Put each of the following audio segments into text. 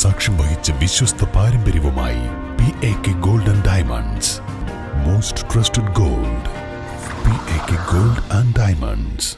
സാക്ഷ്യം വഹിച്ച വിശ്വസ്ത പാരമ്പര്യവുമായി P A K gold and diamonds most trusted gold P A K gold and diamonds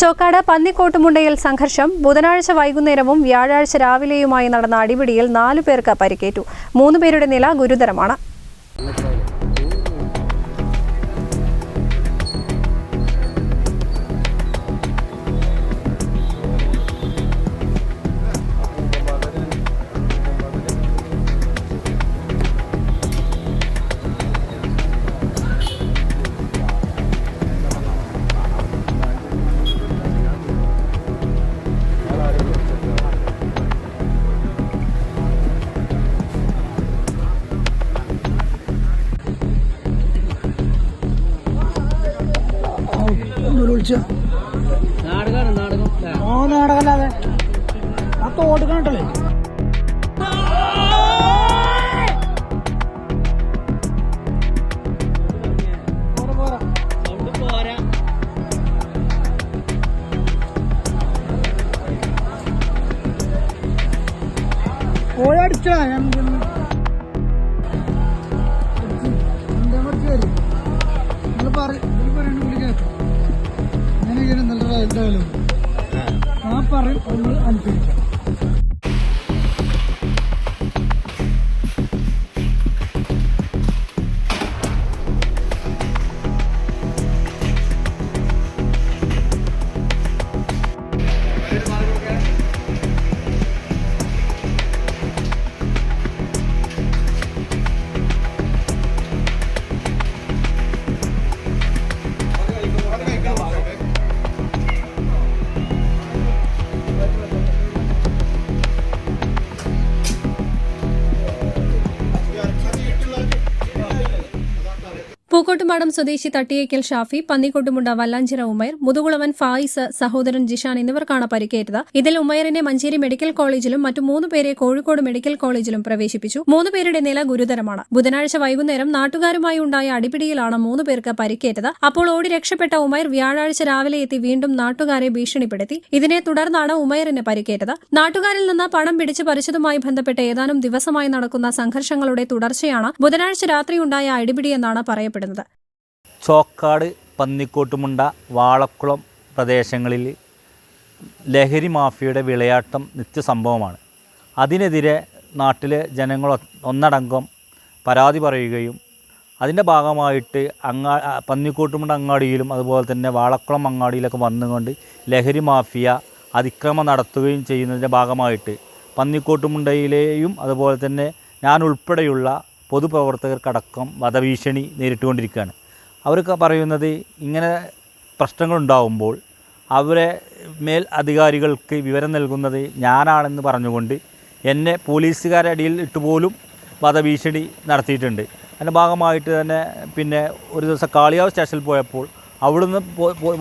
Chokkad പന്നിക്കോട്ടുമുണ്ടയിൽ സംഘർഷം. ബുധനാഴ്ച വൈകുന്നേരവും വ്യാഴാഴ്ച രാവിലെയുമായി നടന്ന അടിപിടിയിൽ നാലു പേർക്ക് പരിക്കേറ്റു. മൂന്ന് പേരുടെ നില ഗുരുതരമാണ്. വിളിച്ച? ഓ നാടകല്ലാതെ. ആ തോട്ട് കണ്ടല്ലേ അടിച്ചാ ഞാൻ ഡയലോഗ്. ഞാൻ പറയും ഒന്ന് അനുസരിക്കാം പൂക്കോട്ടുമാടം സ്വദേശി തട്ടിയേക്കൽ ഷാഫി പന്നിക്കോട്ടുമുണ്ട വല്ലാഞ്ചിറ ഉമയർ മുതുകുളവൻ ഫായിസ് സഹോദരൻ ജിഷാൻ എന്നിവർക്കാണ് പരിക്കേറ്റത്. ഇതിൽ ഉമയറിനെ മഞ്ചേരി മെഡിക്കൽ കോളേജിലും മറ്റു മൂന്ന് പേരെ കോഴിക്കോട് മെഡിക്കൽ കോളേജിലും പ്രവേശിപ്പിച്ചു. മൂന്ന് പേരുടെ നില ഗുരുതരമാണ്. ബുധനാഴ്ച വൈകുന്നേരം നാട്ടുകാരുമായി ഉണ്ടായ അടിപിടിയിലാണ് മൂന്ന് പേർക്ക് പരിക്കേറ്റത്. അപ്പോൾ ഓടി രക്ഷപ്പെട്ട ഉമയർ വ്യാഴാഴ്ച രാവിലെ എത്തി വീണ്ടും നാട്ടുകാരെ ഭീഷണിപ്പെടുത്തി. ഇതിനെ തുടർന്നാണ് ഉമയറിന് പരിക്കേറ്റത്. നാട്ടുകാരിൽ നിന്ന് പണം പിടിച്ചു പറിച്ചതുമായി ബന്ധപ്പെട്ട് ഏതാനും ദിവസമായി നടക്കുന്ന സംഘർഷങ്ങളുടെ തുടർച്ചയാണ് ബുധനാഴ്ച രാത്രിയുണ്ടായ അടിപിടിയെന്നാണ് പറയപ്പെടുന്നത്. ചോക്കാട് പന്നിക്കോട്ടുമുണ്ട വാളക്കുളം പ്രദേശങ്ങളിൽ ലഹരി മാഫിയയുടെ വിളയാട്ടം നിത്യസംഭവമാണ്. അതിനെതിരെ നാട്ടിലെ ജനങ്ങൾ ഒന്നടങ്കം പരാതി പറയുകയും അതിന്റെ ഭാഗമായിട്ട് അങ്ങാ പന്നിക്കോട്ടുമുണ്ട അങ്ങാടിയിലും അതുപോലെ തന്നെ വാളക്കുളം അങ്ങാടിയിലൊക്കെ വന്നുകൊണ്ട് ലഹരി മാഫിയ അതിക്രമം നടത്തുകയും ചെയ്യുന്നതിന്റെ ഭാഗമായിട്ട് പന്നിക്കോട്ടുമുണ്ടയിലെയും അതുപോലെ തന്നെ ഞാൻ ഉൾപ്പെടെയുള്ള പൊതുപ്രവർത്തകർക്കടക്കം വധഭീഷണി നേരിട്ടുകൊണ്ടിരിക്കുകയാണ്. അവരൊക്കെ പറയുന്നത് ഇങ്ങനെ പ്രശ്നങ്ങളുണ്ടാവുമ്പോൾ അവരെ മേൽ അധികാരികൾക്ക് വിവരം നൽകുന്നത് ഞാനാണെന്ന് പറഞ്ഞുകൊണ്ട് എന്നെ പോലീസുകാരുടെ അടിയിൽ ഇട്ടുപോലും വധഭീഷണി നടത്തിയിട്ടുണ്ട്. അതിന്റെ ഭാഗമായിട്ട് തന്നെ പിന്നെ ഒരു ദിവസം കാളിയാവ് സ്റ്റേഷനിൽ പോയപ്പോൾ അവിടുന്ന്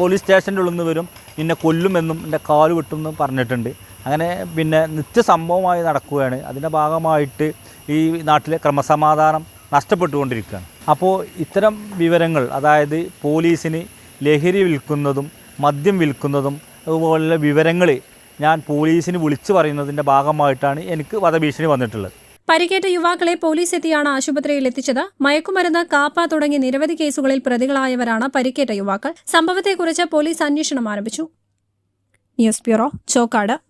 പോലീസ് സ്റ്റേഷന്റെ ഉള്ളിൽ നിന്ന് വരും നിന്നെ കൊല്ലുമെന്നും എന്റെ കാൽ വെട്ടുമെന്നും പറഞ്ഞിട്ടുണ്ട്. അങ്ങനെ പിന്നെ നിത്യ സംഭവമായി നടക്കുകയാണ്. അതിന്റെ ഭാഗമായിട്ട് ഈ നാട്ടിലെ ക്രമസമാധാനം നഷ്ടപ്പെട്ടുകൊണ്ടിരിക്കുകയാണ്. അപ്പോൾ ഇത്തരം വിവരങ്ങൾ അതായത് പോലീസിന് ലഹരി വിൽക്കുന്നതും മദ്യം വിൽക്കുന്നതും അതുപോലുള്ള വിവരങ്ങൾ ഞാൻ പോലീസിന് വിളിച്ചു പറയുന്നതിന്റെ ഭാഗമായിട്ടാണ് എനിക്ക് വധഭീഷണി വന്നിട്ടുള്ളത്. പരിക്കേറ്റ യുവാക്കളെ പോലീസ് എത്തിയാണ് ആശുപത്രിയിൽ എത്തിച്ചത്. മയക്കുമരുന്ന് കാപ്പ തുടങ്ങി നിരവധി കേസുകളിൽ പ്രതികളായവരാണ് പരിക്കേറ്റ യുവാക്കൾ. സംഭവത്തെക്കുറിച്ച് പോലീസ് അന്വേഷണം ആരംഭിച്ചു. News bureau Chokkad.